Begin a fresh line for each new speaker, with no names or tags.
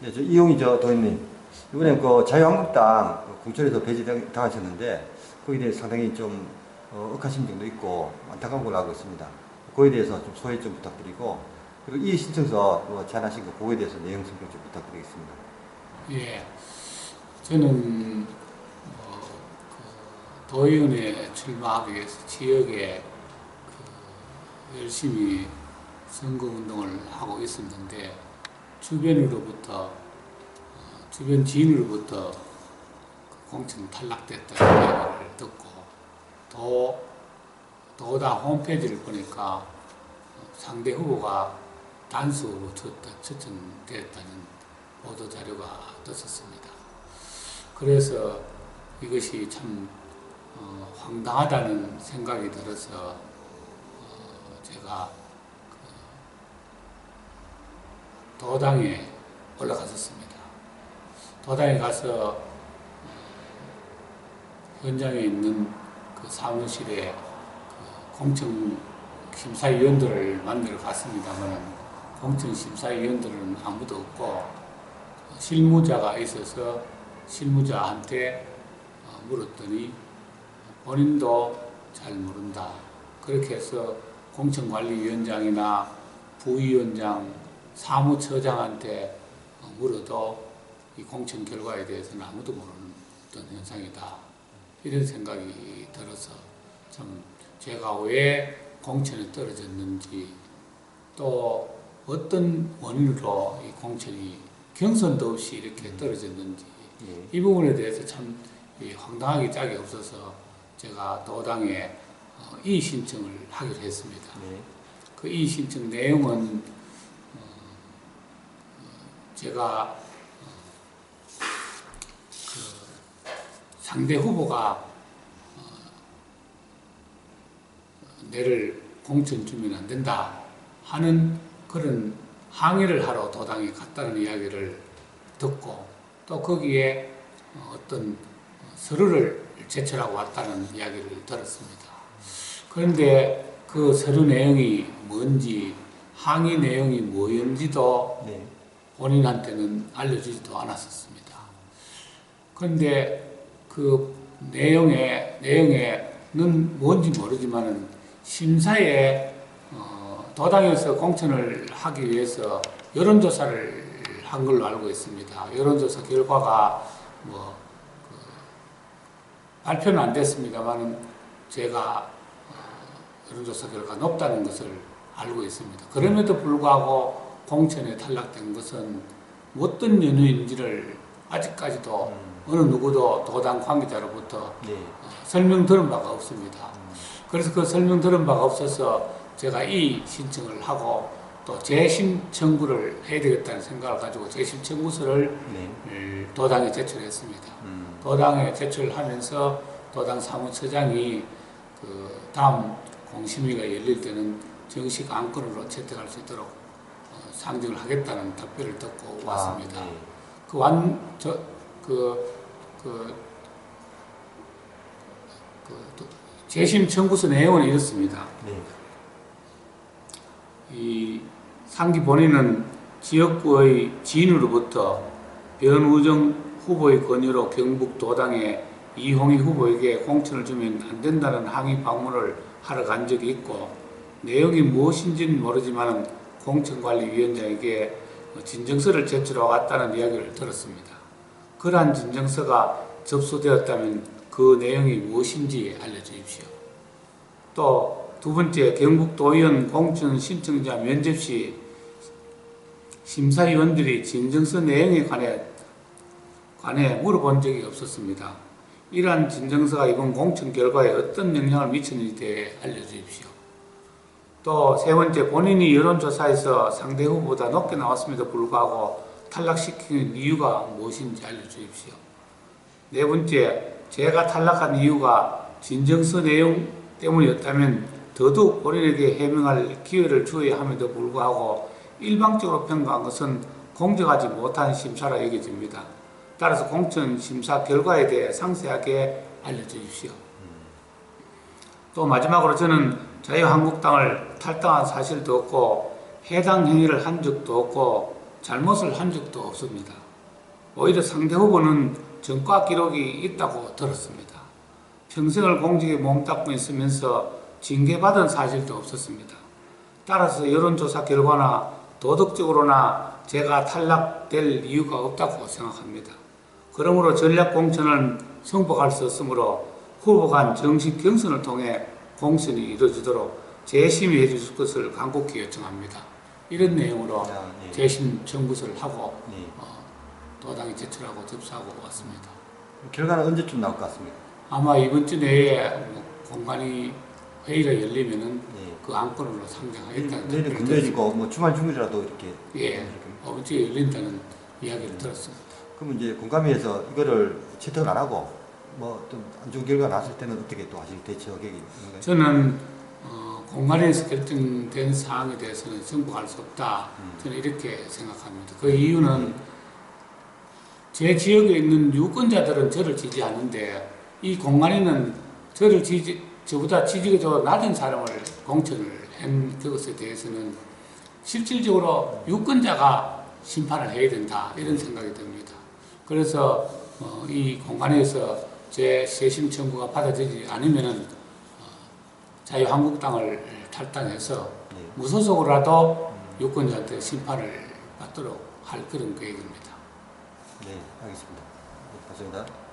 네, 저 이용희 저 도인님 이번에 그 자유한국당 그 공천에서 배제당하셨는데 거기에 대해서 상당히 좀 어, 억하심 정도 있고 안타까운 걸로 알고 있습니다. 그거에 대해서 좀 소개 좀 부탁드리고 그리고 이 신청서 뭐 제안하신 거 그거에 대해서 내용 설명 좀 부탁드리겠습니다.
예, 저는 어, 그 도의원에 출마하기 위해서 지역에 그 열심히 선거 운동을 하고 있었는데 주변으로부터 어, 주변 지인으로부터 그 공천 탈락됐다는 얘기를 듣고 도 도다 홈페이지를 보니까 어, 상대 후보가 단수로 추천- 추천됐다는 보도 자료가 떴었습니다. 그래서 이것이 참 어, 황당하다는 생각이 들어서 어, 제가 그 도당에 올라갔었습니다. 도당에 가서 어, 현장에 있는 그 사무실에 그 공청 심사위원들을 만나러 갔습니다만 공천 심사위원들은 아무도 없고 실무자가 있어서 실무자한테 어, 물었더니 본인도 잘 모른다. 그렇게 해서 공천관리위원장이나 부위원장, 사무처장한테 어, 물어도 이 공천 결과에 대해서는 아무도 모르는 어떤 현상이다. 이런 생각이 들어서 참 제가 왜 공천에 떨어졌는지 또 어떤 원인으로 이 공천이 경선도 없이 이렇게 떨어졌는지
예.
이 부분에 대해서 참이 황당하게 짝이 없어서 제가 도당에 어, 이의 신청을 하기로 했습니다.
네.
그 이의 신청 내용은 제가 어, 그 상대 후보가 어, 내를 공천 주면 안 된다 하는 그런 항의를 하러 도당에 갔다는 이야기를 듣고 또 거기에 어, 어떤 서류를 제출하고 왔다는 이야기를 들었습니다. 그런데 그 서류 내용이 뭔지 항의 내용이 뭐였는지도
네.
본인한테는 알려주지도 않았었습니다. 그런데 그 내용에 내용에는 뭔지 모르지만은 심사에 어, 도당에서 공천을 하기 위해서 여론조사를 한 걸로 알고 있습니다. 여론조사 결과가 뭐 그, 발표는 안 됐습니다만은 제가 어, 여론조사 결과 높다는 것을 알고 있습니다. 그럼에도 불구하고 공천에 탈락된 것은 어떤 연유인지를 아직까지도
음.
어느 누구도 도당 관계자로부터
네.
어, 설명 들은 바가 없습니다. 그래서 그 설명 들은 바가 없어서 제가 이 신청을 하고 또 재심 청구를 해야 되겠다는 생각을 가지고 재심 청구서를
네.
음, 도당에 제출했습니다.
음.
도당에 제출하면서 도당 사무처장이 그 다음 공심위가 열릴 때는 정식 안건으로 채택할 수 있도록 어, 상정을 하겠다는 답변을 듣고 왔습니다.
아, 네.
그 완, 저, 그, 그, 그, 또 재심 청구서 내용은 이렇습니다.
네.
이 상기 본인은 지역구의 지인으로부터 변우정 후보의 권유로 경북 도당에 이홍희 후보에게 공천을 주면 안 된다는 항의 방문을 하러 간 적이 있고 내용이 무엇인지는 모르지만 공천관리위원장에게 진정서를 제출하고 왔다는 이야기를 들었습니다. 그러한 진정서가 접수되었다면 그 내용이 무엇인지 알려주십시오. 또 두 번째 경북도의원 공천 신청자 면접 시 심사위원들이 진정서 내용에 관해 관해 물어본 적이 없었습니다. 이러한 진정서가 이번 공천 결과에 어떤 영향을 미치는지에 대해 알려주십시오. 또 세 번째 본인이 여론조사에서 상대 후보보다 높게 나왔음에도 불구하고 탈락시키는 이유가 무엇인지 알려주십시오. 네 번째 제가 탈락한 이유가 진정서 내용 때문이었다면 더더욱 본인에게 해명할 기회를 주어야 함에도 불구하고 일방적으로 평가한 것은 공정하지 못한 심사라 여겨집니다. 따라서 공천 심사 결과에 대해 상세하게 알려주십시오. 또 마지막으로 저는 자유한국당을 탈당한 사실도 없고 해당 행위를 한 적도 없고 잘못을 한 적도 없습니다. 오히려 상대 후보는 전과 기록이 있다고 들었습니다. 평생을 공직에 몸담고 있으면서 징계받은 사실도 없었습니다. 따라서 여론조사 결과나 도덕적으로나 제가 탈락될 이유가 없다고 생각합니다. 그러므로 전략공천은 승복할 수 없으므로 후보 간 정식 경선을 통해 공천이 이루어지도록 재심의해 주실 것을 간곡히 요청합니다. 이런 내용으로
아, 예.
재심 청구서를 하고
예.
어, 도당에 제출하고 접수하고 왔습니다.
결과는 언제쯤 나올 것 같습니까?
아마 이번 주 내에 뭐 공간이 회의가 열리면은
예.
그 안건으로 상정하겠다는 답변을
금요일이고 뭐 주말 중이라도 이렇게
예, 주에 열린다는 이야기를 들었습니다.
그럼 이제 공감위에서 이거를 채택을 안 하고 뭐 좀 안 좋은 결과가 나왔을 때는 어떻게 또 하실 대처 계획이 있는가요?
저는 어, 공간에서 결정된 사항에 대해서는 승복할 수 없다.
음.
저는 이렇게 생각합니다. 그 이유는 제 지역에 있는 유권자들은 저를 지지하는데 이 공간에는 저를 지지 저보다 지지가 더 낮은 사람을 공천을 한 그것에 대해서는 실질적으로 유권자가 심판을 해야 된다 이런 생각이 듭니다. 그래서 어, 이 공간에서 제 세심 청구가 받아들이지 않으면은 어, 자유한국당을 탈당해서
예.
무소속으로라도 유권자한테 심판을 받도록 할 그런 계획입니다.
네, 알겠습니다. 네, 감사합니다.